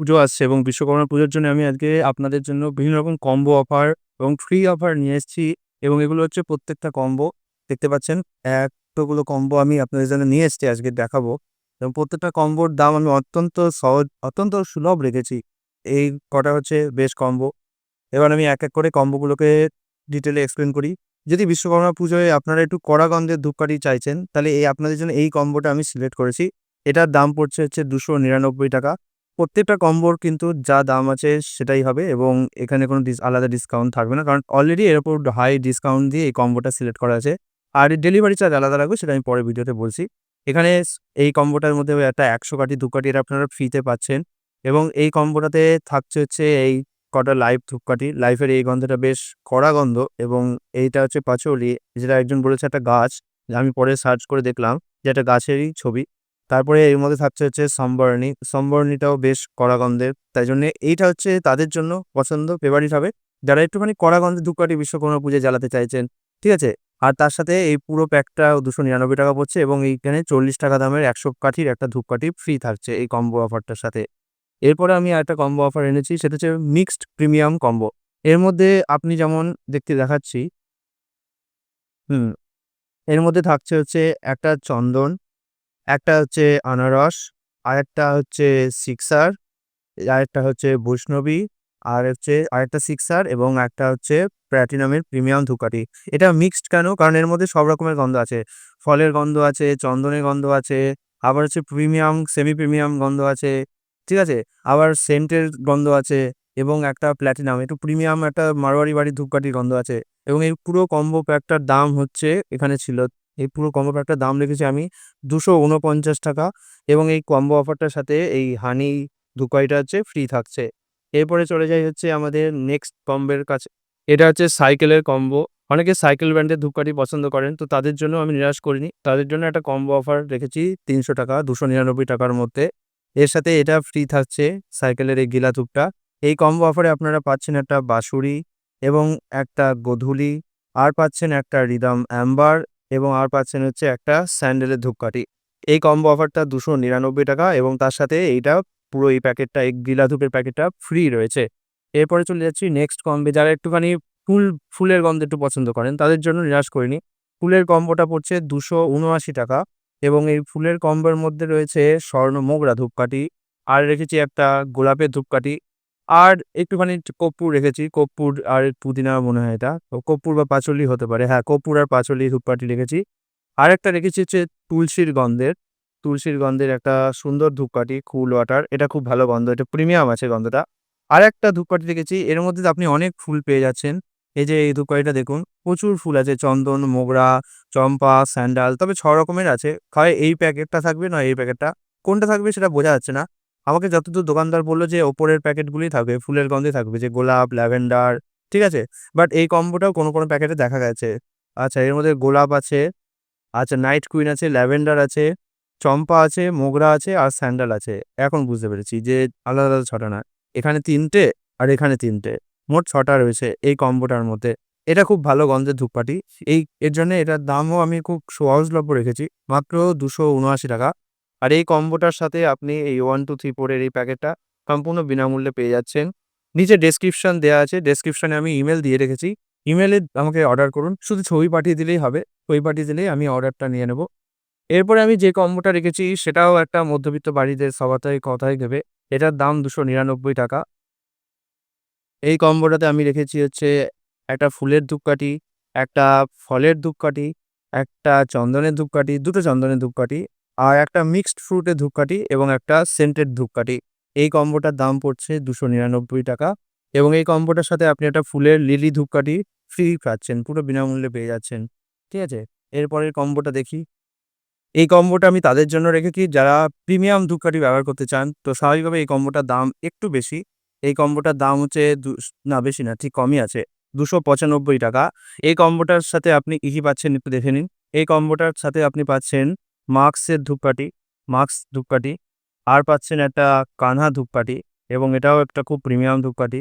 পুজো আসছে এবং বিশ্বকর্মা পুজোর জন্য আমি আজকে আপনাদের জন্য বিভিন্ন রকম কম্বো অফার এবং ফ্রি অফার নিয়ে এসেছি এবং এগুলো হচ্ছে প্রত্যেকটা কম্বো দেখতে পাচ্ছেন, এতগুলো কম্বো আমি আপনাদের জন্য নিয়ে এসেছি, আজকে দেখাবো। এবং প্রত্যেকটা কম্বোর দাম আমি অত্যন্ত সহজ, অত্যন্ত সুলভ রেখেছি। এই কটা হচ্ছে বেশ কম্বো এবার আমি এক এক করে কম্বোগুলোকে ডিটেলে এক্সপ্লেন করি। যদি বিশ্বকর্মা পুজোয় আপনারা একটু কড়া গন্ধের ধূপকাঠি চাইছেন, তাহলে এই আপনাদের জন্য এই কম্বোটা আমি সিলেক্ট করেছি। এটার দাম পড়ছে হচ্ছে দুশো নিরানব্বই টাকা। প্রত্যেকটা কম্বোর কিন্তু যা দাম আছে সেটাই হবে এবং এখানে কোনো ডিস আলাদা ডিসকাউন্ট থাকবে না। কারণ অলরেডি এর উপর হাই ডিসকাউন্ট দিয়ে এই কম্বোটা সিলেক্ট করা আছে। আর ডেলিভারি চার্জ আলাদা লাগবে সেটা আমি পরের ভিডিওতে বলছি। এখানে এই কম্বোটার মধ্যে একটা একশো কাঠি, দু কাঠি এটা আপনারা ফ্রিতে পাচ্ছেন এবং এই কম্বোটাতে থাকছে হচ্ছে এই কটা লাইভ ধূপকাঠি লাইফের এই গন্ধটা বেশ কড়া গন্ধ এবং এইটা হচ্ছে পাচলি, যেটা একজন বলেছে একটা গাছ, আমি পরে সার্চ করে দেখলাম যে একটা গাছেরই ছবি। তারপরে এর মধ্যে থাকছে হচ্ছে সম্বরণী। সম্বরণীটাও বেশ কড়া গন্ধের। তাই জন্য এইটা হচ্ছে তাদের জন্য পছন্দ ফেভারিট হবে। যারা একটুখানি কড়া গন্ধের ধূপকাঠি বিশ্বকর্মা পুজোয় জ্বালাতে চাইছেন, ঠিক আছে? আর তার সাথে এই পুরো প্যাকটা দুশো নিরানব্বই টাকা পড়ছে এবং এইখানে চল্লিশ টাকা দামের একশো কাঠির একটা ধূপকাঠি ফ্রি থাকছে এই কম্বো অফারটার সাথে। এরপরে আমি একটা কম্বো অফার এনেছি, সেটা হচ্ছে মিক্সড প্রিমিয়াম কম্বো এর মধ্যে আপনি যেমন দেখতে দেখাচ্ছি, হুম, এর মধ্যে থাকছে হচ্ছে একটা চন্দন একটা হচ্ছে আনারস আর একটা হচ্ছে সিক্সার, আরেকটা হচ্ছে বৈষ্ণবী, আর হচ্ছে আরেকটা সিক্সার এবং একটা হচ্ছে প্ল্যাটিনামের প্রিমিয়াম ধূপকাঠি এটা মিক্সড কেন? কারণ এর মধ্যে সব রকমের গন্ধ আছে। ফলের গন্ধ আছে, চন্দনের গন্ধ আছে, আবার হচ্ছে প্রিমিয়াম সেমি প্রিমিয়াম গন্ধ আছে, ঠিক আছে? আবার সেন্টের গন্ধ আছে এবং একটা প্ল্যাটিনাম। একটু প্রিমিয়াম, একটা মারোয়ারি বাড়ির ধূপকাঠির গন্ধ আছে এবং এই পুরো কম্বো প্যাকটার দাম হচ্ছে এখানে ছিল এই পুরো কম্বো প্যাকটার দাম রেখেছি আমি দুশো উনপঞ্চাশ টাকা এবং এই কম্বো অফারটার সাথে এই হানি ধূপকাঠিটা হচ্ছে ফ্রি থাকছে। এরপরে চলে যাই হচ্ছে আমাদের নেক্সট কম্বের কাছে। এটা হচ্ছে সাইকেলের কম্বো অনেকে সাইকেল ব্র্যান্ডের ধূপকাঠি পছন্দ করেন, তো তাদের জন্য আমি নিরাশ করিনি। তাদের জন্য একটা কম্বো অফার রেখেছি তিনশো টাকা, দুশো নিরানব্বই টাকার মধ্যে। এর সাথে এটা ফ্রি থাকছে সাইকেলের এই গিলা ধূপটা। এই কম্বো অফারে আপনারা পাচ্ছেন একটা বাঁশুড়ি এবং একটা গধুলি, আর পাচ্ছেন একটা রিদম অ্যাম্বার এবং আর পাচ্ছেন হচ্ছে একটা স্যান্ডেলের ধূপকাঠি। এই কম্বো অফারটা দুশো নিরানব্বই টাকা এবং তার সাথে এইটা পুরো এই প্যাকেটটা, এই গিলা ধূপের প্যাকেটটা ফ্রি রয়েছে। এরপরে চলে যাচ্ছি নেক্সট কম্বে। যারা একটুখানি ফুল, ফুলের গন্ধ একটু পছন্দ করেন, তাদের জন্য নিরাশ করিনি। ফুলের কম্বোটা পড়ছে দুশো উনআশি টাকা এবং এই ফুলের কম্বোর মধ্যে রয়েছে স্বর্ণ মোগরা ধূপকাঠি। আর রেখেছি একটা গোলাপের ধূপকাঠি। আর একটুখানি কর্পূর রেখেছি। কর্পূর আর পুদিনা মনে হয় এটা। কর্পূর বা পাচলি হতে পারে। হ্যাঁ কর্পূর আর পাচলি ধূপকাঠি রেখেছি। আর একটা রেখেছি হচ্ছে তুলসীর গন্ধের। তুলসীর গন্ধের একটা সুন্দর ধূপকাঠি, কুল ওয়াটার। এটা খুব ভালো গন্ধ। এটা প্রিমিয়াম আছে গন্ধটা। আর একটা ধূপকাঠি রেখেছি। এর মধ্যে আপনি অনেক ফুল পেয়ে যাচ্ছেন। এই যে এই ধূপকাঠিটা দেখুন, প্রচুর ফুল আছে। চন্দন, মোগরা, চম্পা, স্যান্ডাল, তবে ছ রকমের আছে। হয় এই প্যাকেটটা থাকবে না এই প্যাকেটটা। কোনটা থাকবে সেটা বোঝা যাচ্ছে না। আমাকে যতদূর দোকানদার বলল যে ওপরের প্যাকেটগুলি থাকবে, ফুলের গন্ধে থাকবে, যে গোলাপ, ল্যাভেন্ডার, ঠিক আছে? বাট এই কম্বোটাও কোনো কোনো প্যাকেটে দেখা গেছে। আচ্ছা এর মধ্যে গোলাপ আছে আচ্ছা নাইট কুইন আছে, ল্যাভেন্ডার আছে, চম্পা আছে, মোগরা আছে আর স্যান্ডাল আছে। এখন বুঝতে পেরেছি যে আলাদা আলাদা ছটা না, এখানে তিনটে আর এখানে তিনটে, মোট ছটা রয়েছে এই কম্বোটার মধ্যে। এটা খুব ভালো গন্ধের ধূপকাঠি। এই, এর জন্য এটার দামও আমি খুব সহজলভ্য রেখেছি, মাত্র দুশো উনআশি টাকা। আর এই কম্বোটার সাথে আপনি এই ওয়ান, টু, থ্রি, ফোরের এই প্যাকেটটা সম্পূর্ণ বিনামূল্যে পেয়ে যাচ্ছেন। নিচে ডেসক্রিপশন দেওয়া আছে ডেসক্রিপশনে আমি ইমেল দিয়ে রেখেছি। ইমেলে আমাকে অর্ডার করুন। শুধু ছবি পাঠিয়ে দিলেই হবে। ছবি পাঠিয়ে দিলেই আমি অর্ডারটা নিয়ে নেব। এরপরে আমি যে কম্বোটা রেখেছি, সেটাও একটা মধ্যবিত্ত বাড়িতে সবাতাই কথাই দেবে এটার দাম দুশো নিরানব্বই টাকা। এই কম্বোটাতে আমি রেখেছি হচ্ছে একটা ফুলের ধূপকাঠি, একটা ফলের ধূপকাঠি, একটা চন্দনের ধূপকাঠি, দুটো চন্দনের ধূপকাঠি আর একটা মিক্সড ফ্রুটের ধূপকাঠি এবং একটা সেন্টেড ধূপকাঠি। এই কম্বোটার দাম পড়ছে দুশো নিরানব্বই টাকা এবং এই কম্বোটার সাথে আপনি একটা ফুলের লিলি ধূপকাঠি ফ্রি পাচ্ছেন, পুরো বিনামূল্যে পেয়ে যাচ্ছেন, ঠিক আছে? এরপরের কম্বোটা দেখি। এই কম্বোটা আমি তাদের জন্য রেখেছি, যারা প্রিমিয়াম ধূপকাঠি ব্যবহার করতে চান, তো স্বাভাবিকভাবে এই কম্বোটার দাম একটু বেশি। এই কম্বোটার দাম হচ্ছে না বেশি না, ঠিক কমই আছে, দুশো পঁচানব্বই টাকা। এই কম্বোটার সাথে আপনি কী কী পাচ্ছেন একটু দেখে নিন। এই কম্বোটার সাথে আপনি পাচ্ছেন মাক্সের ধূপকাঠি মাক্স ধূপকাঠি, আর পাচ্ছেন একটা কানহা ধূপকাঠি এবং এটাও একটা খুব প্রিমিয়াম ধূপকাঠি।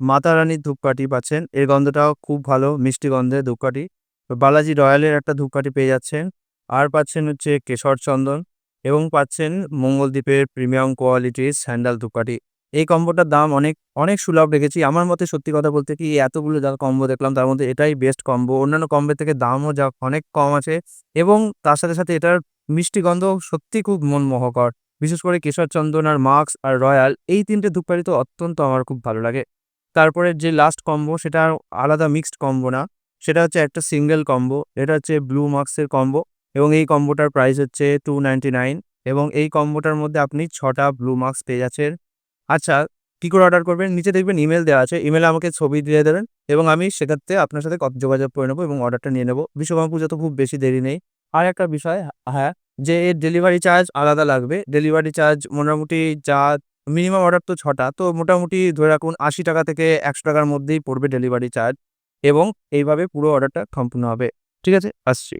মাতা রানীর ধূপকাঠি পাচ্ছেন, এর গন্ধটাও খুব ভালো, মিষ্টি গন্ধের ধূপকাঠি। বালাজি রয়্যালের একটা ধূপকাঠি পেয়ে যাচ্ছেন, আর পাচ্ছেন হচ্ছে কেশর চন্দন এবং পাচ্ছেন মঙ্গলদ্বীপের প্রিমিয়াম কোয়ালিটির স্যান্ডাল ধূপকাঠি। এই কম্বোটার দাম অনেক অনেক সুলভ রেখেছি। আমার মতে সত্যি কথা বলতে কি এতগুলো যা কম্বো দেখলাম, তার মধ্যে এটাই বেস্ট কম্বো। অন্যান্য কম্বোর থেকে দামও যা অনেক কম আছে এবং তার সাথে সাথে এটার মিষ্টি গন্ধ সত্যি খুব মনমোহকর। বিশেষ করে কেশর চন্দন আর মাক্স আর রয়্যাল, এই তিনটে ধূপকাঠি তো অত্যন্ত আমার খুব ভালো লাগে। তারপরে যে লাস্ট কম্বো, সেটা আলাদা মিক্সড কম্বো না, সেটা হচ্ছে একটা সিঙ্গেল কম্বো, এটা হচ্ছে ব্লু মার্কসের কম্বো এবং এই কম্বোটার প্রাইস হচ্ছে টু এবং এই কম্বোটার মধ্যে আপনি ছটা ব্লু মার্কস পেয়ে যাচ্ছেন। আচ্ছা কী করে অর্ডার করবেন? নিচে দেখবেন ইমেল দেওয়া আছে। ইমেলে আমাকে ছবি দিয়ে দেবেন এবং আমি সেক্ষেত্রে আপনার সাথে কত যোগাযোগ করে নেব এবং অর্ডারটা নিয়ে নেব। বিশ্বকর্মা পুজো তো খুব বেশি দেরি নেই। আর একটা বিষয় হ্যাঁ যে এর ডেলিভারি চার্জ আলাদা লাগবে। ডেলিভারি চার্জ মোটামুটি যা মিনিমাম অর্ডার তো ছটা, তো মোটামুটি ধরে রাখুন আশি টাকা থেকে একশো টাকার মধ্যেই পড়বে ডেলিভারি চার্জ এবং এইভাবে পুরো অর্ডারটা সম্পূর্ণ হবে। ঠিক আছে, আসছি।